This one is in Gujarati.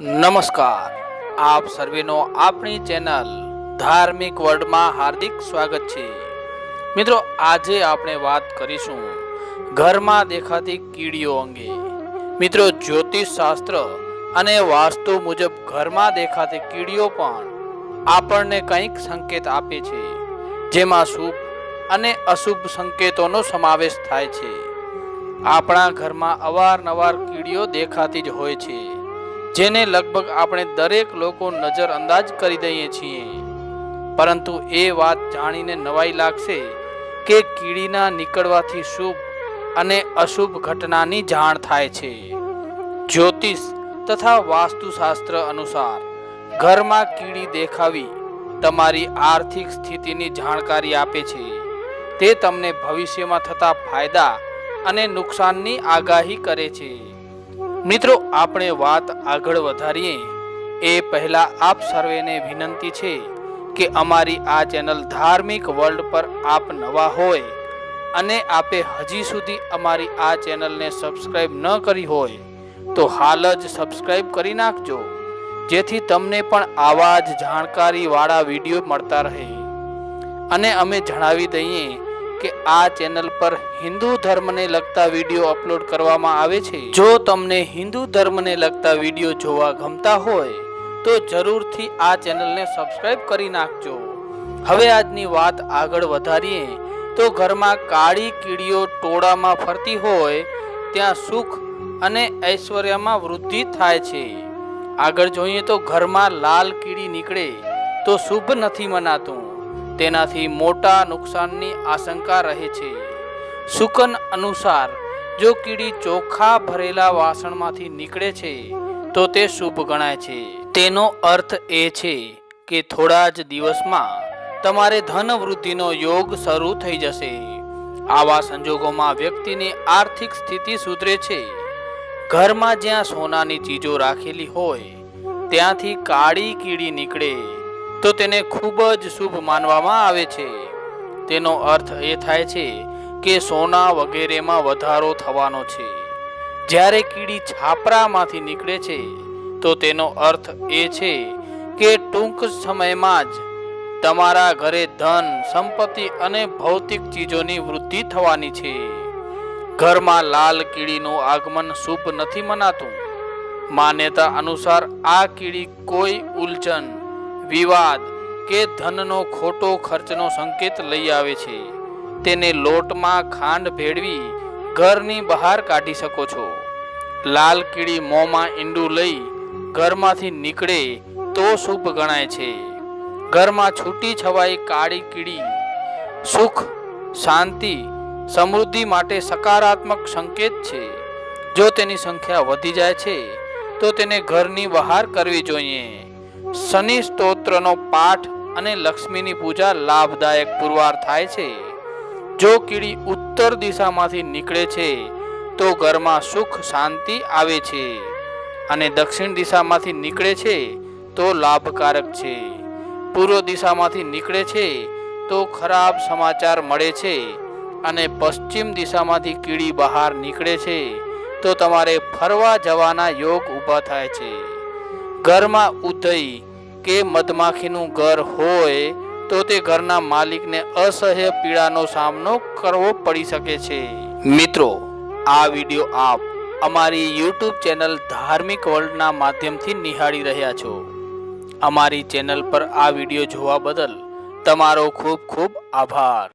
નમસ્કાર. આપ સર્વેનો આપણી ચેનલ ધાર્મિક વર્લ્ડમાં હાર્દિક સ્વાગત છે. મિત્રો, આજે આપણે વાત કરીશું ઘરમાં દેખાતી કીડીઓ અંગે. મિત્રો જ્યોતિષ શાસ્ત્ર અને વાસ્તુ મુજબ ઘરમાં દેખાતી કીડીઓ પણ આપણને કંઈક સંકેત આપે છે. જેમાં શુભ અને અશુભ સંકેતોનો સમાવેશ થાય છે. આપણા ઘરમાં અવારનવાર કીડીઓ દેખાતી જ હોય છે. જેને લગભગ આપણે દરેક લોકો નજર અંદાજ કરી દઈએ છીએ. પરંતુ એ વાત જાણીને નવાઈ લાગશે કે કીડીના નીકળવાથી શુભ અને અશુભ ઘટનાની જાણ થાય છે. જ્યોતિષ તથા વાસ્તુશાસ્ત્ર અનુસાર ઘરમાં કીડી દેખાવી તમારી આર્થિક સ્થિતિની જાણકારી આપે છે. તે તમને ભવિષ્યમાં થતા ફાયદા અને નુકસાનની આગાહી કરે છે. મિત્રો, આપણે વાત આગળ વધારીએ. એ પહેલા આપ સર્વેને વિનંતી છે કે અમારી આ ચેનલ ધાર્મિક વર્લ્ડ પર આપ નવા હોય અને આપે હજી સુધી અમારી આ ચેનલને સબસ્ક્રાઈબ ન કરી હોય, તો હાલ જ સબસ્ક્રાઈબ કરી નાખજો. જેથી તમને પણ આવા જ જાણકારીવાળા વીડિયો મળતા રહે. અને અમે જણાવી દઈએ કે આ ચેનલ પર હિન્દુ ધર્મને લગતા વીડિયો અપલોડ કરવામાં આવે છે. જો તમને હિન્દુ ધર્મને લગતા વીડિયો જોવા ગમતા હોય, તો જરૂરથી આ ચેનલને સબસ્ક્રાઈબ કરી નાખજો. હવે આજની વાત આગળ વધારીએ, તો ઘરમાં કાળી કીડીઓ ટોળામાં ફરતી હોય, ત્યાં સુખ અને ઐશ્વર્યમાં વૃદ્ધિ થાય છે. આગળ જોઈએ તો ઘરમાં લાલ કીડી નીકળે, તો શુભ નથી મનાતું. તેનાથી મોટા નુકસાનની આશંકા રહે છે. શુકન અનુસાર, જો કીડી ચોખા ભરેલા વાસણમાંથી નીકળે છે, તો તે શુભ ગણાય છે. તેનો અર્થ એ છે કે થોડા જ દિવસમાં તમારે ધન વૃદ્ધિનો યોગ શરૂ થઈ જશે. આવા સંજોગોમાં વ્યક્તિની આર્થિક સ્થિતિ સુધરે છે. ઘરમાં જ્યાં સોનાની ચીજો રાખેલી હોય, ત્યાંથી કાળી કીડી નીકળે. તો તેને ખૂબ જ શુભ માનવામાં આવે છે. તેનો અર્થ એ થાય છે કે સોના વગેરેમાં વધારો થવાનો છે. જ્યારે કીડી છાપરામાંથી નીકળે છે, તો તેનો અર્થ એ છે કે ટૂંક સમયમાં જ તમારા ઘરે ધન, સંપત્તિ અને ભૌતિક ચીજોની વૃદ્ધિ થવાની છે. ઘરમાં લાલ કીડીનું આગમન શુભ નથી મનાતું. માન્યતા અનુસાર આ કીડી કોઈ ઉલઝન વિવાદ કે ધનનો ખોટો ખર્ચનો સંકેત લઈ આવે છે. તેને લોટમાં ખાંડ ભેળવી ઘરની બહાર કાઢી શકો છો. લાલ કીડી મોંમાં ઈંડું લઈ ઘરમાંથી નીકળે તો શુભ ગણાય છે. ઘરમાં છૂટી છવાઈ કાળી કીડી, સુખ, શાંતિ, સમૃદ્ધિ માટે સકારાત્મક સંકેત છે. જો તેની સંખ્યા વધી જાય છે, તો તેને ઘરની બહાર કરવી જોઈએ. શનિ સ્તોત્રનો પાઠ અને લક્ષ્મીની પૂજા લાભદાયક પુરવાર થાય છે. જો કીડી ઉત્તર દિશામાંથી નીકળે છે, તો ઘરમાં સુખ શાંતિ આવે છે અને દક્ષિણ દિશામાંથી નીકળે છે, તો લાભકારક છે. પૂર્વ દિશામાંથી નીકળે છે, તો ખરાબ સમાચાર મળે છે અને પશ્ચિમ દિશામાંથી કીડી બહાર નીકળે છે, તો તમારે ફરવા જવાના યોગ ઊભા થાય છે. ઘરમાં ઉધઈ કે મધમાખીનું ઘર હોય તો તે ઘરના માલિકને અસહ્ય પીડાનો સામનો કરવો પડી શકે છે. મિત્રો, આ વીડિયો આપ અમારી યુટ્યુબ ચેનલ ધાર્મિક વર્લ્ડના માધ્યમથી નિહાળી રહ્યા છો. અમારી ચેનલ પર આ વીડિયો જોવા બદલ તમારો ખૂબ ખૂબ આભાર.